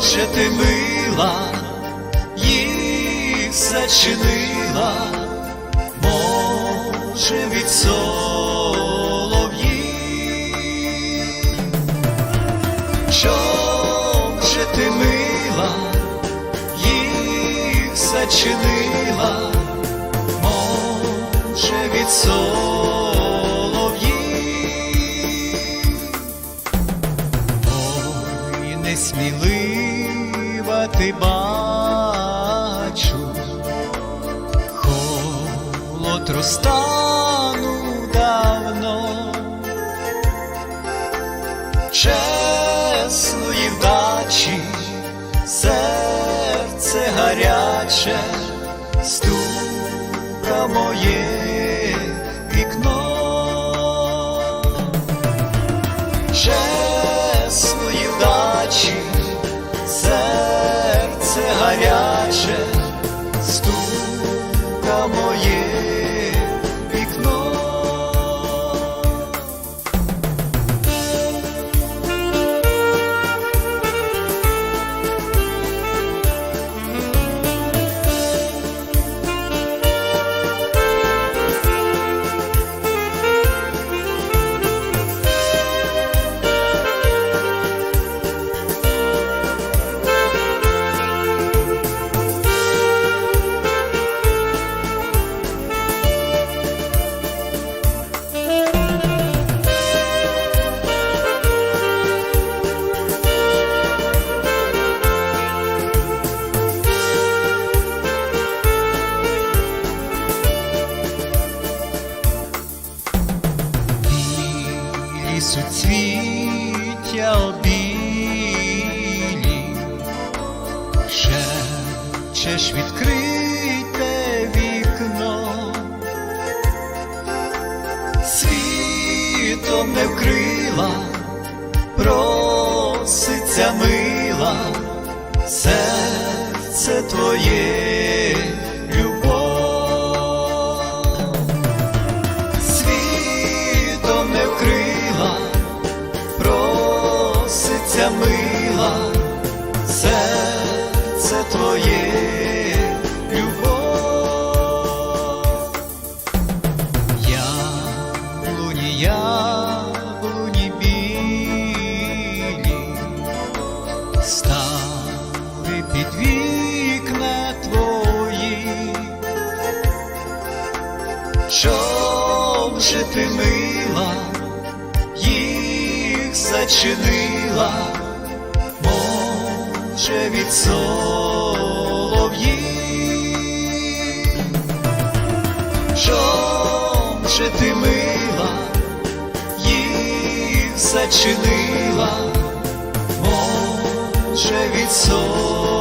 же ти мила, їх зачинила, може від солов'їв. Чом же ти мила, їх зачинила, несмілива ти бачу, холод розтану давно, чесної вдачі, серце гаряче, стука моє вікно серце суцвіття обілі, шепчеш відкрите вікно, світом не вкрила, проситься мила, серце твоє стали під вікна твої. Чом же ти мила, їх зачинила, може від солов'їв. Чом же ти мила, їх зачинила, від солов'їв.